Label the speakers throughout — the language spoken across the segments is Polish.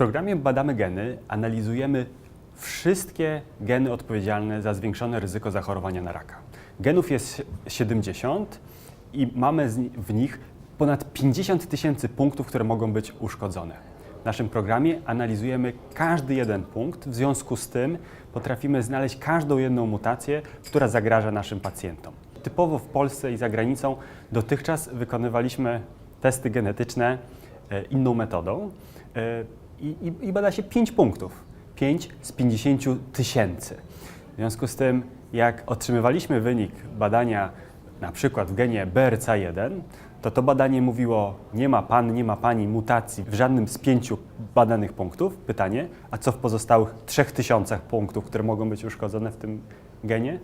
Speaker 1: programie Badamy Geny analizujemy wszystkie geny odpowiedzialne za zwiększone ryzyko zachorowania na raka. Genów jest 70 i mamy w nich ponad 50 tysięcy punktów, które mogą być uszkodzone. W naszym programie analizujemy każdy jeden punkt, w związku z tym potrafimy znaleźć każdą jedną mutację, która zagraża naszym pacjentom. Typowo w Polsce i za granicą dotychczas wykonywaliśmy testy genetyczne e, inną metodą e, i, i, i bada się 5 punktów. 5 z 50 tysięcy. W związku z tym, jak otrzymywaliśmy wynik badania na przykład w genie BRCA1, to to badanie mówiło, nie ma pan, nie ma pani mutacji w żadnym z pięciu badanych punktów. Pytanie, a co w pozostałych 3000 punktów, które mogą być uszkodzone w tym genie?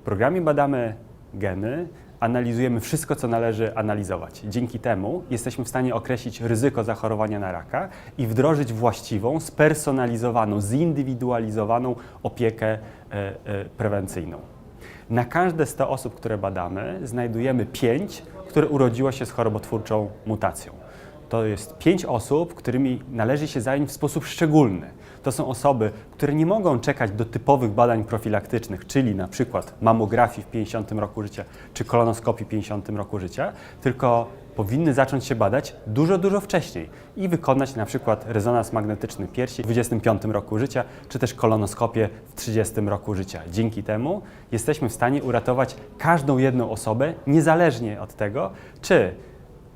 Speaker 1: W programie badamy geny, analizujemy wszystko, co należy analizować. Dzięki temu jesteśmy w stanie określić ryzyko zachorowania na raka i wdrożyć właściwą, spersonalizowaną, zindywidualizowaną opiekę e, e, prewencyjną. Na każde 100 osób, które badamy, znajdujemy 5, które urodziło się z chorobotwórczą mutacją. To jest 5 osób, którymi należy się zająć w sposób szczególny. To są osoby, które nie mogą czekać do typowych badań profilaktycznych, czyli na przykład mamografii w 50 roku życia czy kolonoskopii w 50 roku życia, tylko powinny zacząć się badać dużo, dużo wcześniej i wykonać na przykład rezonans magnetyczny piersi w 25 roku życia, czy też kolonoskopię w 30 roku życia. Dzięki temu jesteśmy w stanie uratować każdą jedną osobę, niezależnie od tego, czy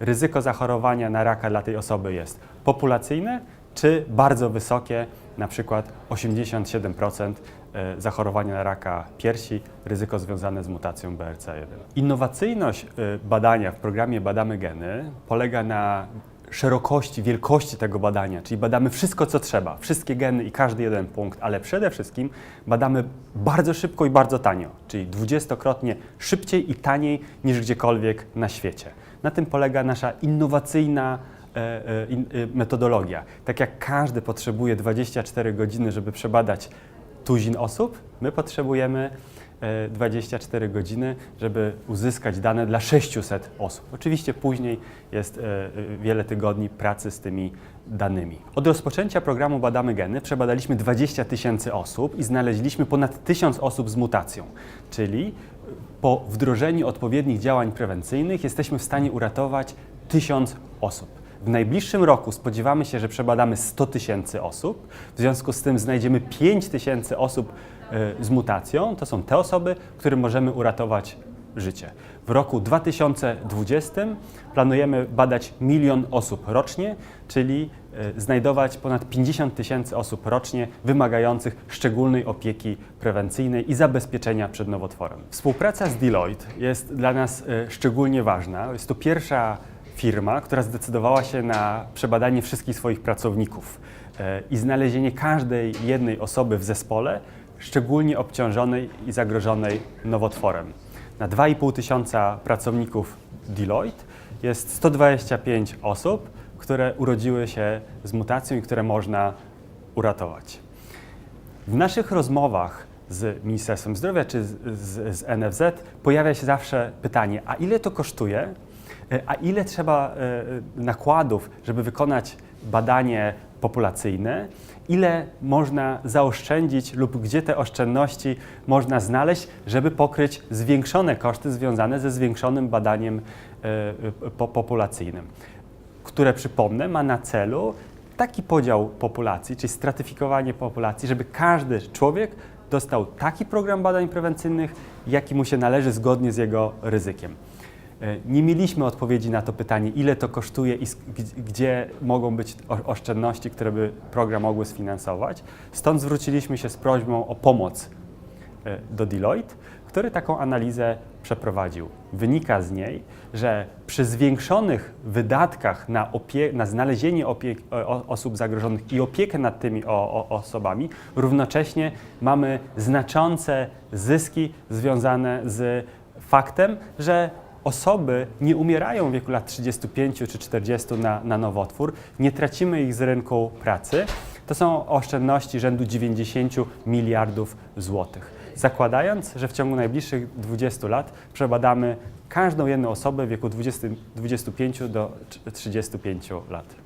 Speaker 1: ryzyko zachorowania na raka dla tej osoby jest populacyjne, czy bardzo wysokie, na przykład 87% e, zachorowania na raka piersi, ryzyko związane z mutacją BRCA1. Innowacyjność e, badania w programie Badamy Geny polega na szerokości, wielkości tego badania, czyli badamy wszystko, co trzeba, wszystkie geny i każdy jeden punkt, ale przede wszystkim badamy bardzo szybko i bardzo tanio, czyli dwudziestokrotnie szybciej i taniej niż gdziekolwiek na świecie. Na tym polega nasza innowacyjna e, e, e, metodologia. Tak jak każdy potrzebuje 24 godziny, żeby przebadać tuzin osób, my potrzebujemy e, 24 godziny, żeby uzyskać dane dla 600 osób. Oczywiście później jest wiele tygodni pracy z tymi danymi. Od rozpoczęcia programu Badamy Geny przebadaliśmy 20 tysięcy osób i znaleźliśmy ponad 1000 osób z mutacją, czyli po wdrożeniu odpowiednich działań prewencyjnych jesteśmy w stanie uratować 1000 osób. W najbliższym roku spodziewamy się, że przebadamy 100 tysięcy osób. W związku z tym znajdziemy 5 tysięcy osób e, z mutacją. To są te osoby, którym możemy uratować życie. W roku 2020 planujemy badać milion osób rocznie, czyli znajdować ponad 50 tysięcy osób rocznie wymagających szczególnej opieki prewencyjnej i zabezpieczenia przed nowotworem. Współpraca z Deloitte jest dla nas e, szczególnie ważna. Jest to pierwsza firma, która zdecydowała się na przebadanie wszystkich swoich pracowników e, i znalezienie każdej jednej osoby w zespole szczególnie obciążonej i zagrożonej nowotworem. Na 2,5 tysiąca pracowników Deloitte jest 125 osób, które urodziły się z mutacją i które można uratować. W naszych rozmowach z Ministerstwem Zdrowia czy z, z, z NFZ pojawia się zawsze pytanie, a ile to kosztuje, E, a ile trzeba e, nakładów, żeby wykonać badanie populacyjne, ile można zaoszczędzić lub gdzie te oszczędności można znaleźć, żeby pokryć zwiększone koszty związane ze zwiększonym badaniem e, e, po- populacyjnym które przypomnę, ma na celu taki podział populacji, czyli stratyfikowanie populacji, żeby każdy człowiek dostał taki program badań prewencyjnych, jaki mu się należy zgodnie z jego ryzykiem. E, Nie mieliśmy odpowiedzi na to pytanie, ile to kosztuje i gdzie- mogą być oszczędności, które by program mogły sfinansować. Stąd zwróciliśmy się z prośbą o pomoc e, do Deloitte, który taką analizę przeprowadził. Wynika z niej, że przy zwiększonych wydatkach na, na znalezienie osób zagrożonych i opiekę nad tymi osobami, równocześnie mamy znaczące zyski związane z faktem, że osoby nie umierają w wieku lat 35 czy 40 na, na nowotwór, nie tracimy ich z rynku pracy. To są oszczędności rzędu 90 miliardów złotych. Zakładając, że w ciągu najbliższych 20 lat przebadamy każdą jedną osobę w wieku 20, 25 do 35 lat.